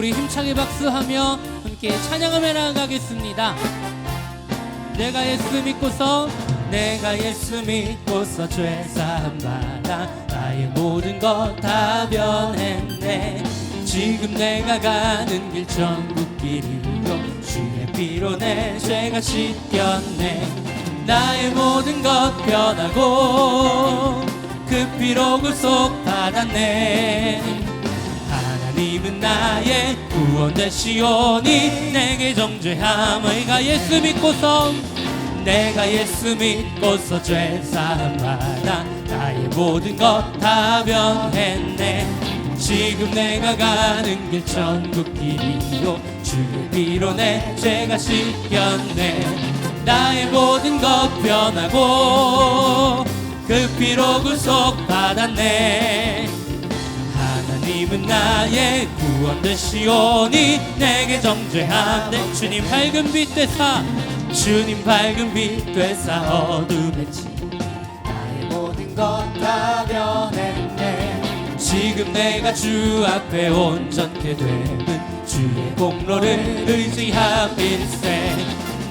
우리 힘차게 박수하며 함께 찬양하며 나가겠습니다. 내가 예수 믿고서 내가 예수 믿고서 죄사함 받아 나의 모든 것 다 변했네. 지금 내가 가는 길 천국 길이요 주의 피로 내 죄가 씻겼네. 나의 모든 것 변하고 그 피로 구속 받았네 하나님은 나의 구원 되시오니 내게 정죄함 내가 예수 믿고서 내가 예수 믿고서 죄 사함 받아 나의 모든 것 다 변했네. 지금 내가 가는 길 천국 길이요 주의 피로 내 죄가 씻겼네. 나의 모든 것 변하고 그 피로 구속 받았네. 하 나의 구원 되시오니 내게 정죄한 내 주님 밝은 빛 되사 주님 밝은 빛 되사 어둠에 지 나의 모든 것 다 변했네. 지금 내가 주 앞에 온전케 되는 주의 공로를 의지함일세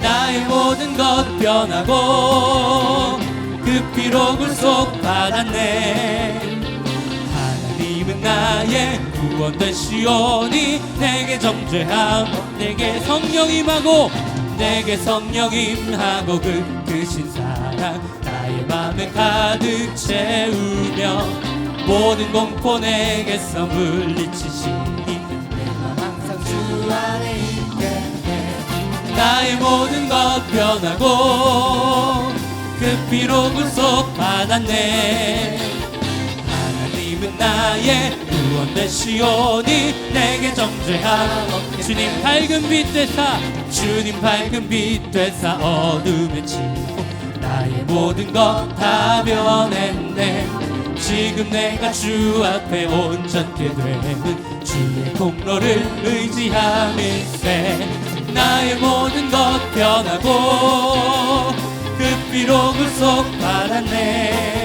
나의 모든 것 변하고 그 피로 구속 받았네. 하 나의 구원 되시오니 내게 정죄함 내게 성령 임하고 내게 성령 임하고 그 크신 사랑 나의 맘에 가득 채우며 모든 공포 내게서 물리치시니 내맘 항상 주 안에 있겠네 나의 모든 것 변하고 그 피로 구속 받았네. 하 나의 구원 되시오니 내게 정죄함 주님 밝은 빛 되사 주님 밝은 빛 되사 어둠에 치고 나의 모든 것 다 변했네. 지금 내가 주 앞에 온전케 되는 주의 공로를 의지함일세. 나의 모든 것 변하고 그 피로 구속 받았네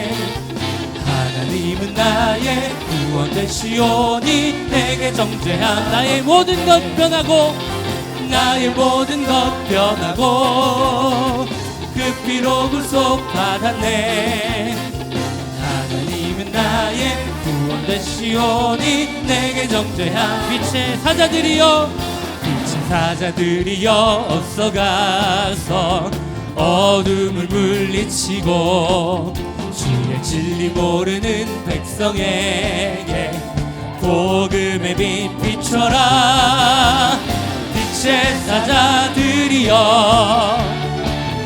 하나님은 나의 구원 되시오니 내게 정죄한 나의 모든 것 변하고 나의 모든 것 변하고 그 피로 구속 받았네. 하나님은 나의 구원 되시오니 내게 정죄한 빛의 사자들이여 빛의 사자들이여 어서 가서 어둠을 물리치고 주의 진리 모르는 백성에게 복음의 빛 비춰라. 빛의 사자들이여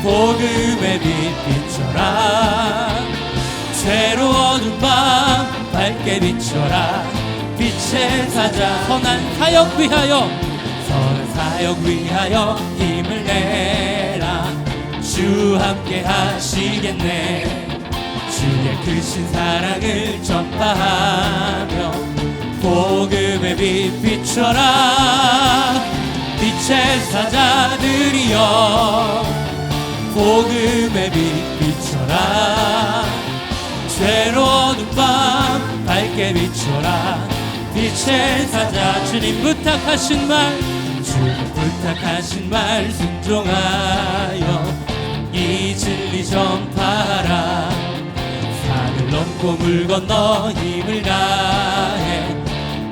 복음의 빛 비춰라. 죄로 어두운 밤 밝게 비춰라. 빛의 사자 선한 사역 위하여 선한 사역 위하여 힘을 내라. 주 함께 하시겠네 주의 크신 사랑을 전파하며 복음의 빛 비춰라. 빛의 사자들이여 복음의 빛 비춰라. 죄로 어두운 밤 밝게 비춰라. 빛의 사자 주님 부탁하신 말 주님 부탁하신 말 순종하여 이 진리 넘 고물 건너 힘을 다해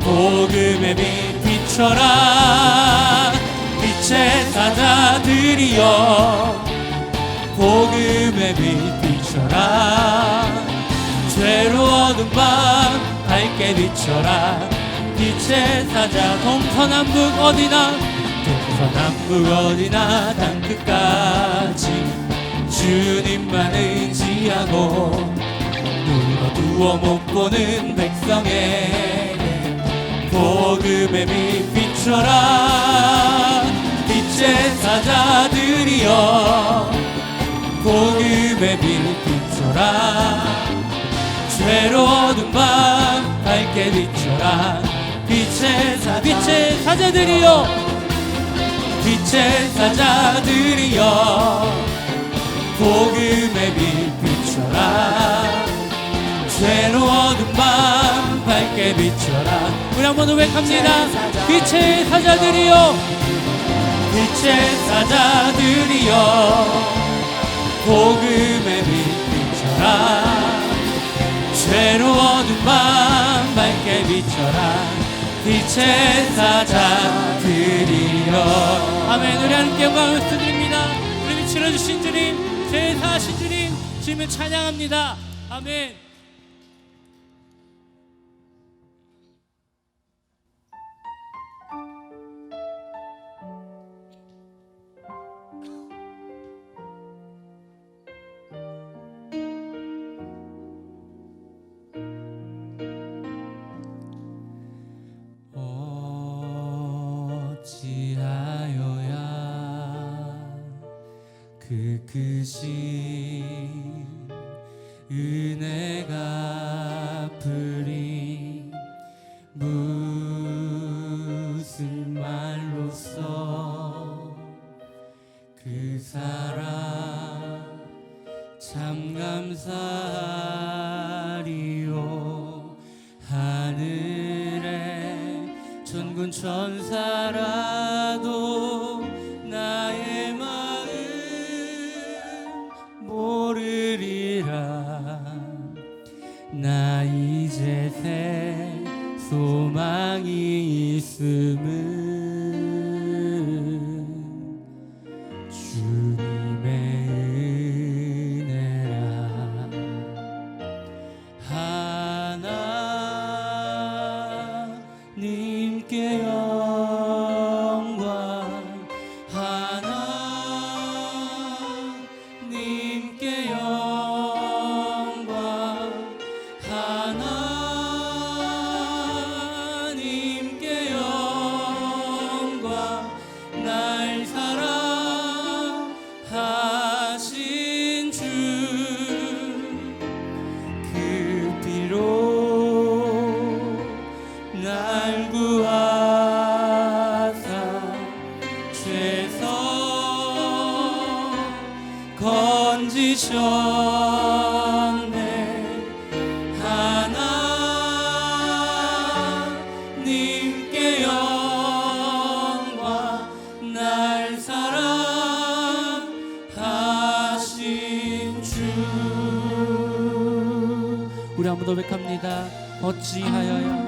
복음의 빛 비춰라 빛의 사자들이여 복음의 빛 비춰라 죄로 어두운 밤 밝게 비춰라. 빛의 사자 동서남북 어디나 동서남북 어디나 땅 끝까지 주님만 의지하고 못 보는 백성에게 복음의 빛 비춰라. 빛의 사자들이여 복음의 빛 비춰라. 죄로 어두운 밤 밝게 비춰라. 빛의 사 빛의 사자들이여 빛의 사자들이여 복음의 빛 비춰라 죄로 어두운 밤 밝게 비춰라. 우리 한번 고백합니다. 빛의 사자들이여. 빛의 사자들이여. 복음의 빛 비춰라. 죄로 어두운 밤 밝게 비춰라. 빛의 사자들이여. 아멘. 우리 하나님께 영광을 드립니다. 우리 치러주신 주님 제사하신 주님 주님을 찬양합니다. 아멘 크신 은혜가 풀 나 이제 새 소망이 있음은 죄서 건지셨네. 하나님께 영광 날 사랑하신 주. 우리 한번 더 백합니다. 어찌하여야 어찌하여야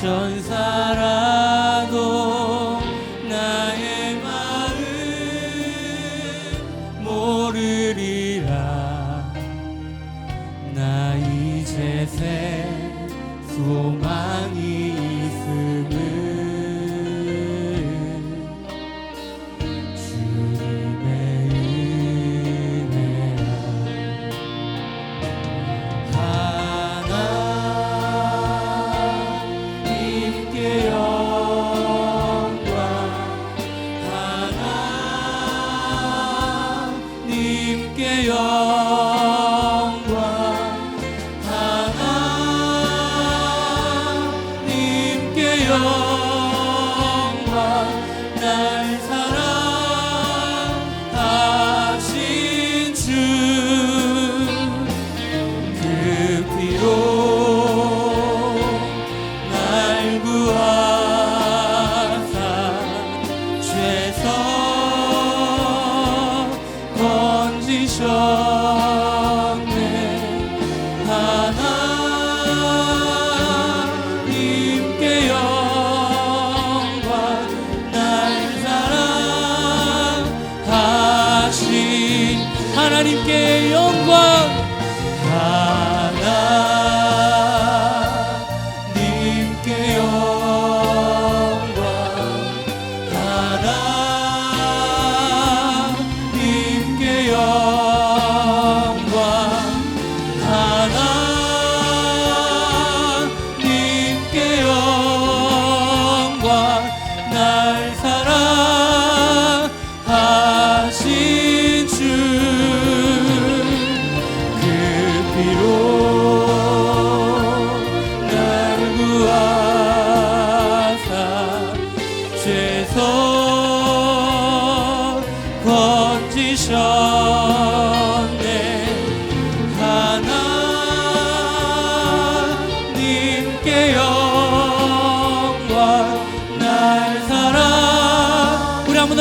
천사 날사 나님께 영광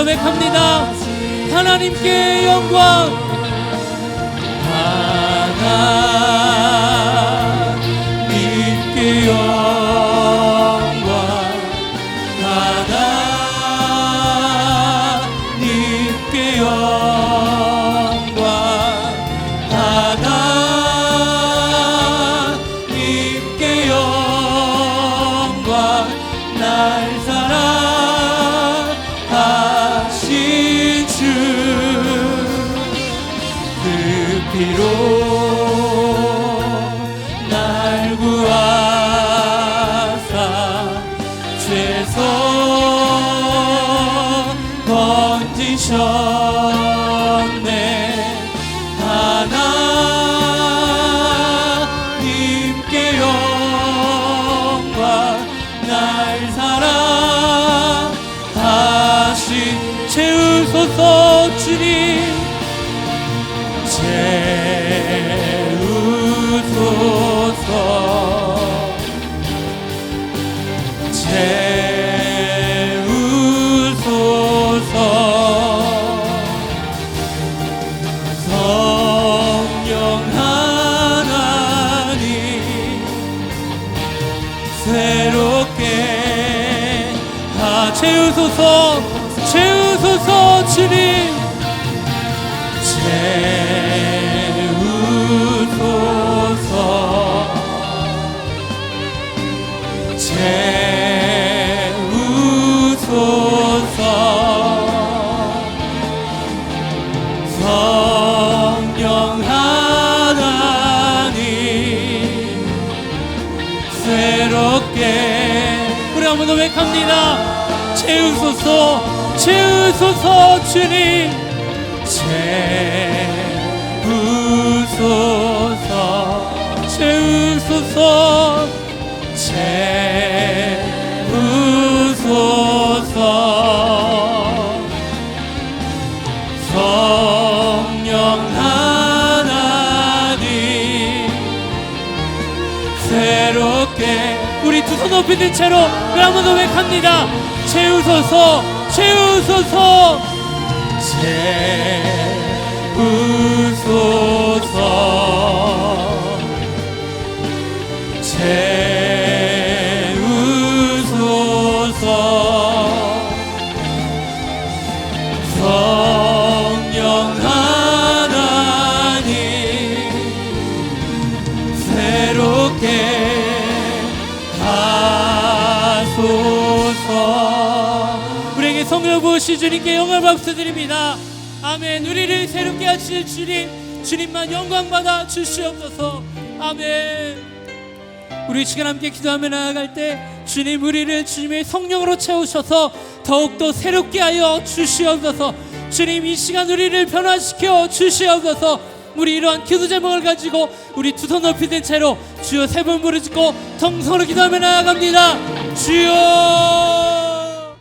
맥합니다. 하나님께 영광 건지 외합니다. 채우소서 채우소서 주님. 채우소서 채우소서 채우소서 든 채로 한번 더 외합니다. 채우소서 채우소서. 채우소서 부으시 주님께 영광 박수 드립니다. 아멘. 우리를 새롭게 하실 주님 주님만 영광 받아 주시옵소서. 아멘. 우리 이 시간 함께 기도하며 나아갈 때 주님 우리를 주님의 성령으로 채우셔서 더욱더 새롭게 하여 주시옵소서. 주님 이 시간 우리를 변화시켜 주시옵소서. 우리 이러한 기도 제목을 가지고 우리 두 손 높이 든 채로 주여 세 번 부르짖고 통성으로 기도하며 나아갑니다. 주여